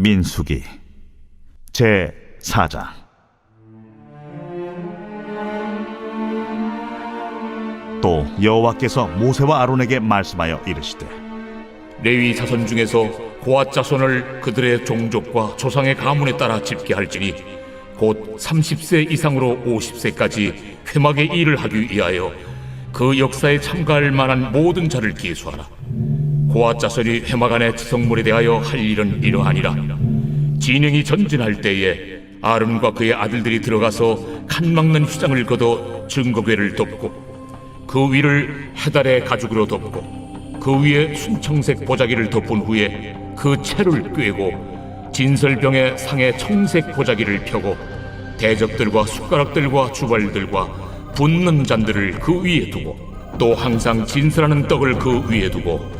민수기 제 4장 또 여호와께서 모세와 아론에게 말씀하여 이르시되 레위 자손 중에서 고앗 자손을 그들의 종족과 조상의 가문에 따라 집계할지니 곧 30세 이상으로 50세까지 회막의 일을 하기 위하여 그 역사에 참가할 만한 모든 자를 기수하라. 고앗 자손이 안의 지성물에 대하여 할 일은 이러하니라. 진영이 전진할 때에 아름과 그의 아들들이 들어가서 칸 막는 휘장을 걷어 증거궤를 덮고 그 위를 해달의 가죽으로 덮고 그 위에 순청색 보자기를 덮은 후에 그 채를 꿰고 진설병의 상에 청색 보자기를 펴고 대접들과 숟가락들과 주발들과 붓는 잔들을 그 위에 두고 또 항상 진설하는 떡을 그 위에 두고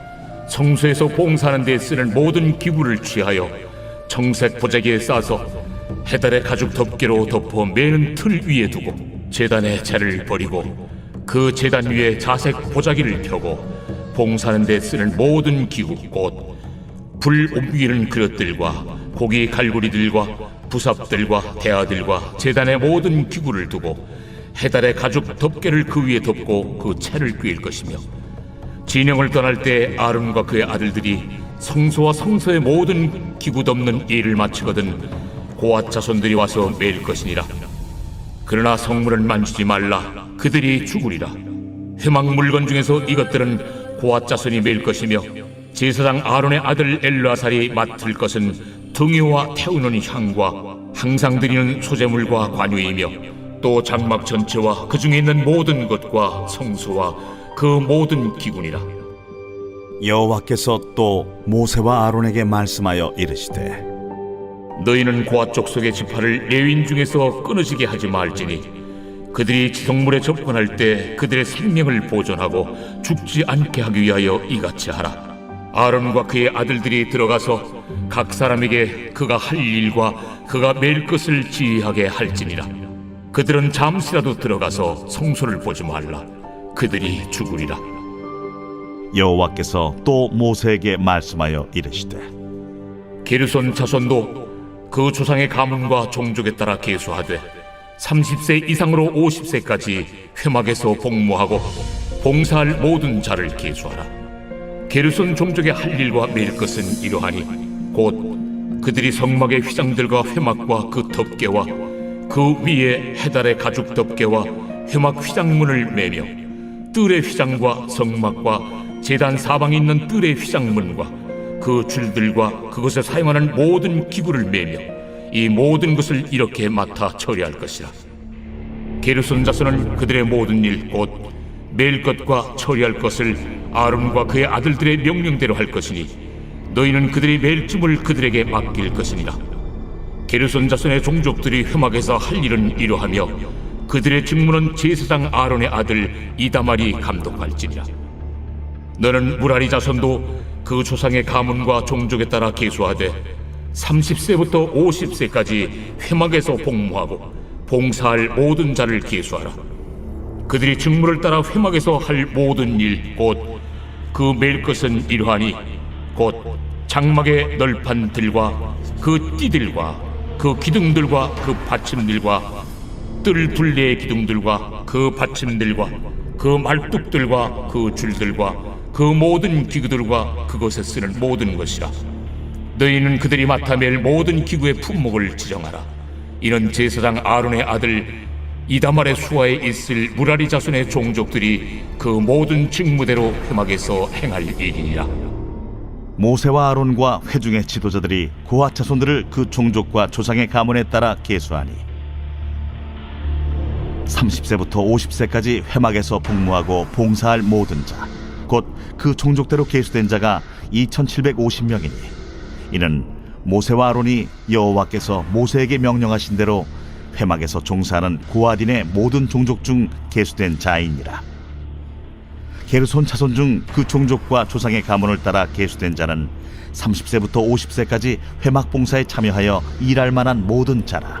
성소에서 봉사하는 데 쓰는 모든 기구를 취하여 청색 보자기에 싸서 해달의 가죽 덮개로 덮어 매는 틀 위에 두고 제단의 채를 버리고 그 제단 위에 자색 보자기를 펴고 봉사하는 데 쓰는 모든 기구 곧 불 옮기는 그릇들과 고기 갈고리들과 부삽들과 대야들과 제단의 모든 기구를 두고 해달의 가죽 덮개를 그 위에 덮고 그 채를 꿰일 것이며 진영을 떠날 때 아론과 그의 아들들이 성소와 성소의 모든 기구 덮는 일을 마치거든 고앗 자손들이 와서 매일 것이니라. 그러나 성물은 만지지 말라. 그들이 죽으리라. 회막 물건 중에서 이것들은 고앗 자손이 매일 것이며 제사장 아론의 아들 엘르아살이 맡을 것은 등유와 태우는 향과 항상 드리는 소재물과 관유이며 또 장막 전체와 그 중에 있는 모든 것과 성소와 그 모든 기군이라. 여호와께서 또 모세와 아론에게 말씀하여 이르시되 너희는 고아 족속의 지파를 레윈 중에서 끊어지게 하지 말지니 그들이 지성물에 접근할 때 그들의 생명을 보존하고 죽지 않게 하기 위하여 이같이 하라. 아론과 그의 아들들이 들어가서 각 사람에게 그가 할 일과 그가 매일 것을 지휘하게 할지니라. 그들은 잠시라도 들어가서 성소를 보지 말라 그들이 죽으리라 여호와께서 또 모세에게 말씀하여 이르시되 게르손 자손도 그 조상의 가문과 종족에 따라 계수하되 30세 이상으로 50세까지 회막에서 복무하고 봉사할 모든 자를 계수하라. 게르손 종족의 할 일과 매일 것은 이러하니 곧 그들이 성막의 휘장들과 회막과 그 덮개와 그 위에 해달의 가죽 덮개와 회막 휘장문을 매며 뜰의 휘장과 성막과 제단 사방에 있는 뜰의 휘장문과 그 줄들과 그것에 사용하는 모든 기구를 매며 이 모든 것을 이렇게 맡아 처리할 것이라. 게르손 자손은 그들의 모든 일 곧 매일 것과 처리할 것을 아론과 그의 아들들의 명령대로 할 것이니 너희는 그들의 매일 쯤을 그들에게 맡길 것이니라. 게르손 자손의 종족들이 회막에서 할 일은 이러하며 그들의 직무는 제사장 아론의 아들 이다말이 감독할지니라. 너는 무라리 자손도 그 조상의 가문과 종족에 따라 계수하되 30세부터 50세까지 회막에서 복무하고 봉사할 모든 자를 계수하라. 그들이 직무를 따라 회막에서 할 모든 일, 곧 그 매일 것은 이러하니, 곧 장막의 널판들과 그 띠들과 그 기둥들과 그 받침들과 뜰 둘레의 기둥들과 그 받침들과 그 말뚝들과 그 줄들과 그 모든 기구들과 그것에 쓰는 모든 것이라. 너희는 그들이 맡아맬 모든 기구의 품목을 지정하라. 이는 제사장 아론의 아들 이다말의 수하에 있을 무라리 자손의 종족들이 그 모든 직무대로 회막에서 행할 일이니라. 모세와 아론과 회중의 지도자들이 고아 자손들을 그 종족과 조상의 가문에 따라 계수하니 30세부터 50세까지 회막에서 복무하고 봉사할 모든 자, 곧 그 종족대로 계수된 자가 2,750명이니 이는 모세와 아론이 여호와께서 모세에게 명령하신 대로 회막에서 종사하는 고아딘의 모든 종족 중 계수된 자이니라. 게르손 차손 중 그 종족과 조상의 가문을 따라 계수된 자는 30세부터 50세까지 회막 봉사에 참여하여 일할 만한 모든 자라.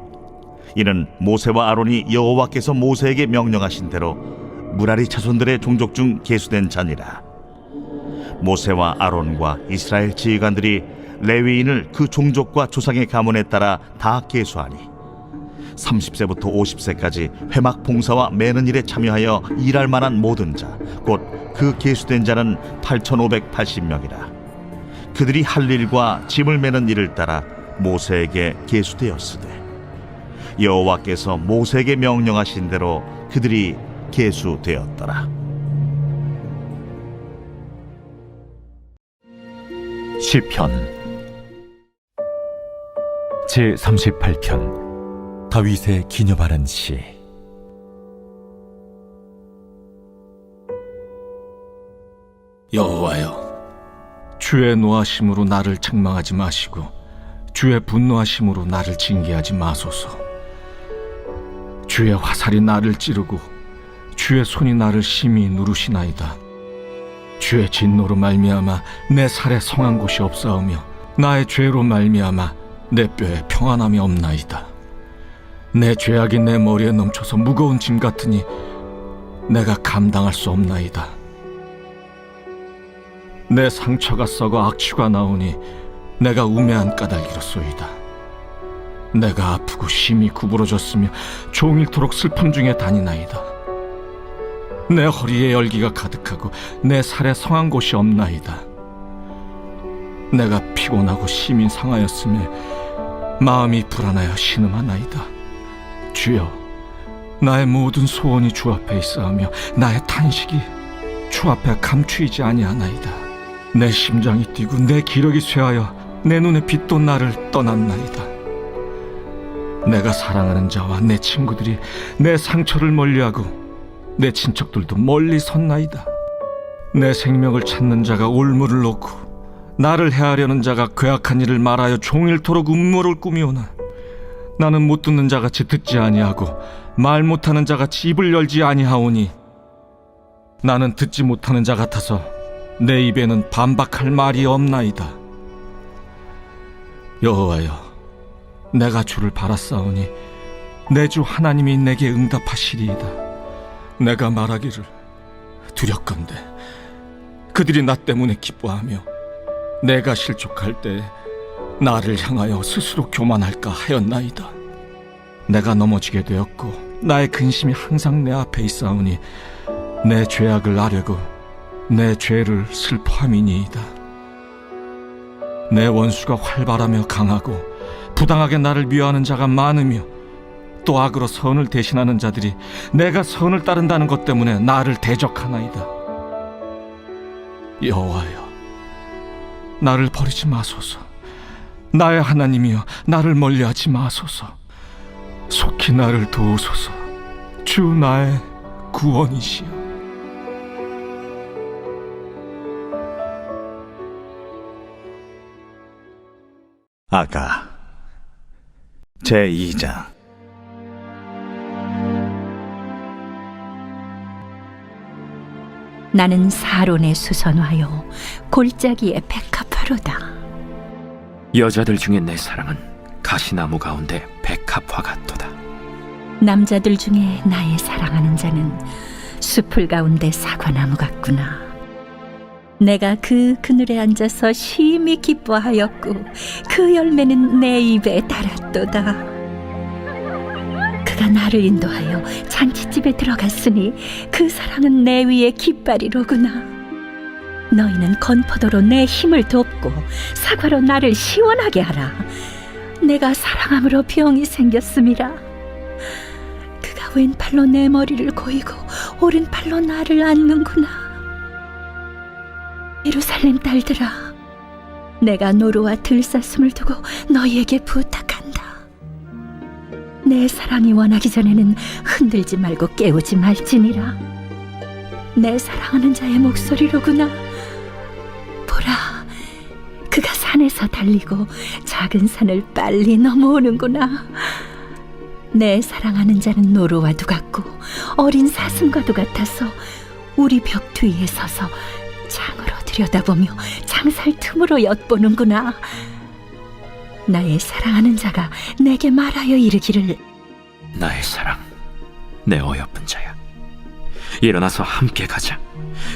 이는 모세와 아론이 여호와께서 모세에게 명령하신 대로 무라리 차손들의 종족 중 계수된 자니라. 모세와 아론과 이스라엘 지휘관들이 레위인을 그 종족과 조상의 가문에 따라 다 계수하니 30세부터 50세까지 회막 봉사와 매는 일에 참여하여 일할 만한 모든 자, 곧 그 계수된 자는 8,580명이라. 그들이 할 일과 짐을 매는 일을 따라 모세에게 계수되었으되 여호와께서 모세에게 명령하신 대로 그들이 계수되었더라. 시편 제 38편 다윗의 기념하는 시 여호와여 주의 노하심으로 나를 책망하지 마시고 주의 분노하심으로 나를 징계하지 마소서 주의 화살이 나를 찌르고 주의 손이 나를 심히 누르시나이다. 주의 진노로 말미암아 내 살에 성한 곳이 없사오며 나의 죄로 말미암아 내 뼈에 평안함이 없나이다. 내 죄악이 내 머리에 넘쳐서 무거운 짐 같으니 내가 감당할 수 없나이다. 내 상처가 썩어 악취가 나오니 내가 우매한 까닭이로소이다. 내가 아프고 심히 구부러졌으며 종일토록 슬픔 중에 다니나이다. 내 허리에 열기가 가득하고 내 살에 성한 곳이 없나이다. 내가 피곤하고 심히 상하였음에 마음이 불안하여 신음하나이다. 주여, 나의 모든 소원이 주 앞에 있사오며 나의 탄식이 주 앞에 감추이지 아니하나이다. 내 심장이 뛰고 내 기력이 쇠하여 내 눈의 빛도 나를 떠났나이다. 내가 사랑하는 자와 내 친구들이 내 상처를 멀리하고 내 친척들도 멀리 섰나이다. 내 생명을 찾는 자가 올무를 놓고 나를 해하려는 자가 괴악한 일을 말하여 종일토록 음모를 꾸미오나 나는 못 듣는 자같이 듣지 아니하고 말 못하는 자같이 입을 열지 아니하오니 나는 듣지 못하는 자 같아서 내 입에는 반박할 말이 없나이다. 여호와여, 내가 주를 바라싸우니 내 주 하나님이 내게 응답하시리이다. 내가 말하기를 두렵건대 그들이 나 때문에 기뻐하며 내가 실족할 때 나를 향하여 스스로 교만할까 하였나이다. 내가 넘어지게 되었고 나의 근심이 항상 내 앞에 있사오니 내 죄악을 아려고 내 죄를 슬퍼함이니이다. 내 원수가 활발하며 강하고 부당하게 나를 미워하는 자가 많으며 또 악으로 선을 대신하는 자들이 내가 선을 따른다는 것 때문에 나를 대적하나이다. 여호와여, 나를 버리지 마소서. 나의 하나님이여, 나를 멀리하지 마소서. 속히 나를 도우소서. 주 나의 구원이시여. 아가 제 2장 나는 사론에 수선하여 골짜기에 백합화로다. 여자들 중에 내 사랑은 가시나무 가운데 백합화 같도다. 남자들 중에 나의 사랑하는 자는 숲을 가운데 사과나무 같구나. 내가 그 그늘에 앉아서 심히 기뻐하였고 그 열매는 내 입에 달 았도다. 그가 나를 인도하여 잔치집에 들어갔으니 그 사랑은 내 위에 깃발이로구나. 너희는 건포도로 내 힘을 돕고 사과로 나를 시원하게 하라. 내가 사랑함으로 병이 생겼음이라. 그가 왼팔로 내 머리를 고이고 오른팔로 나를 안는구나. 예루살렘 딸들아, 내가 노루와 들사슴을 두고 너희에게 부탁한다. 내 사랑이 원하기 전에는 흔들지 말고 깨우지 말지니라. 내 사랑하는 자의 목소리로구나. 보라, 그가 산에서 달리고 작은 산을 빨리 넘어오는구나. 내 사랑하는 자는 노루와도 같고 어린 사슴과도 같아서 우리 벽 뒤에 서서 창으로 들여다보며 창살 틈으로 엿보는구나. 나의 사랑하는 자가 내게 말하여 이르기를 나의 사랑, 내 어여쁜 자야. 일어나서 함께 가자.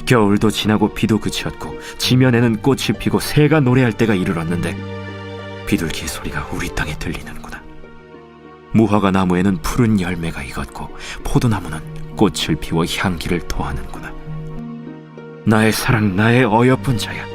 겨울도 지나고 비도 그치었고 지면에는 꽃이 피고 새가 노래할 때가 이르렀는데 비둘기 소리가 우리 땅에 들리는구나. 무화과 나무에는 푸른 열매가 익었고 포도나무는 꽃을 피워 향기를 토하는구나. 나의 사랑, 나의 어여쁜 자야.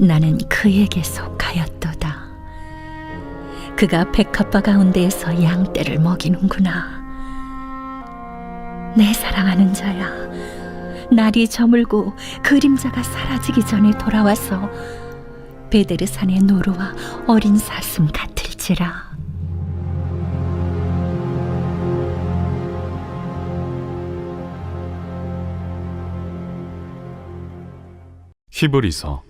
나는 그에게 속하였도다. 그가 백합바 가운데에서 양떼를 먹이는구나. 내 사랑하는 자야, 날이 저물고 그림자가 사라지기 전에 돌아와서 베데르산의 노루와 어린 사슴 같을지라. 히브리서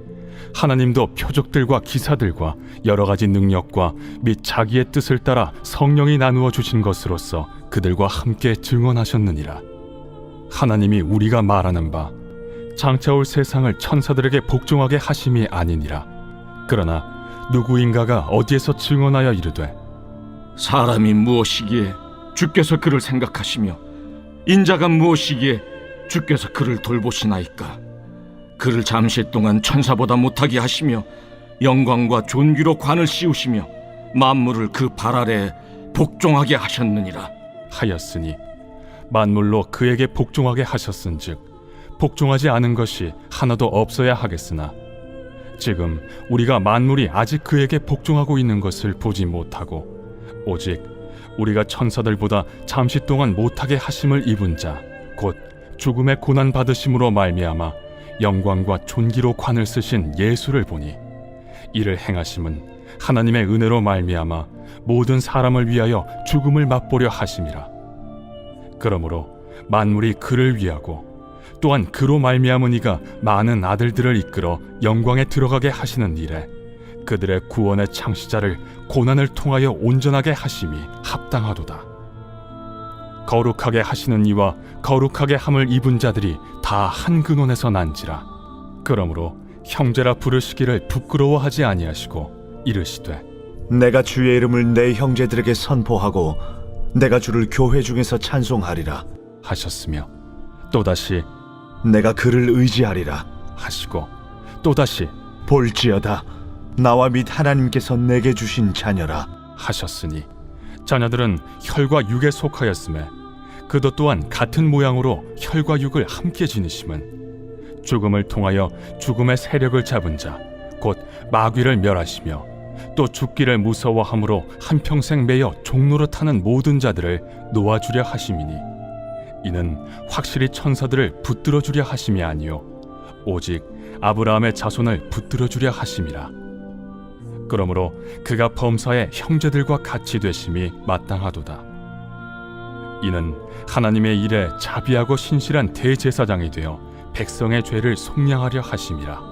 하나님도 표적들과 기사들과 여러 가지 능력과 및 자기의 뜻을 따라 성령이 나누어 주신 것으로서 그들과 함께 증언하셨느니라. 하나님이 우리가 말하는 바 장차 올 세상을 천사들에게 복종하게 하심이 아니니라. 그러나 누구인가가 어디에서 증언하여 이르되 사람이 무엇이기에 주께서 그를 생각하시며 인자가 무엇이기에 주께서 그를 돌보시나이까 그를 잠시 동안 천사보다 못하게 하시며 영광과 존귀로 관을 씌우시며 만물을 그 발 아래 복종하게 하셨느니라. 하였으니 만물로 그에게 복종하게 하셨은즉 복종하지 않은 것이 하나도 없어야 하겠으나 지금 우리가 만물이 아직 그에게 복종하고 있는 것을 보지 못하고 오직 우리가 천사들보다 잠시 동안 못하게 하심을 입은 자 곧 죽음의 고난 받으심으로 말미암아 영광과 존귀로 관을 쓰신 예수를 보니 이를 행하심은 하나님의 은혜로 말미암아 모든 사람을 위하여 죽음을 맛보려 하심이라 그러므로 만물이 그를 위하고 또한 그로 말미암은 이가 많은 아들들을 이끌어 영광에 들어가게 하시는 일에 그들의 구원의 창시자를 고난을 통하여 온전하게 하심이 합당하도다. 거룩하게 하시는 이와 거룩하게 함을 입은 자들이 다 한 근원에서 난지라. 그러므로 형제라 부르시기를 부끄러워하지 아니하시고 이르시되 내가 주의 이름을 내 형제들에게 선포하고 내가 주를 교회 중에서 찬송하리라. 하셨으며 또다시 내가 그를 의지하리라. 하시고 또다시 볼지어다. 나와 및 하나님께서 내게 주신 자녀라. 하셨으니 자녀들은 혈과 육에 속하였음에 그도 또한 같은 모양으로 혈과 육을 함께 지니심은 죽음을 통하여 죽음의 세력을 잡은 자 곧 마귀를 멸하시며 또 죽기를 무서워함으로 한평생 매여 종로로 타는 모든 자들을 놓아주려 하심이니 이는 확실히 천사들을 붙들어 주려 하심이 아니요 오직 아브라함의 자손을 붙들어 주려 하심이라 그러므로 그가 범사의 형제들과 같이 되심이 마땅하도다. 이는 하나님의 일에 자비하고 신실한 대제사장이 되어 백성의 죄를 속량하려 하심이라.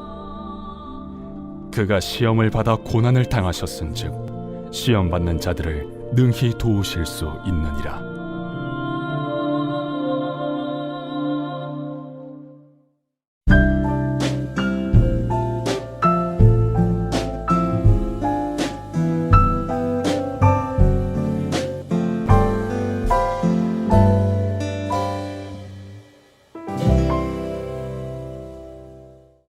그가 시험을 받아 고난을 당하셨은즉 시험 받는 자들을 능히 도우실 수 있느니라.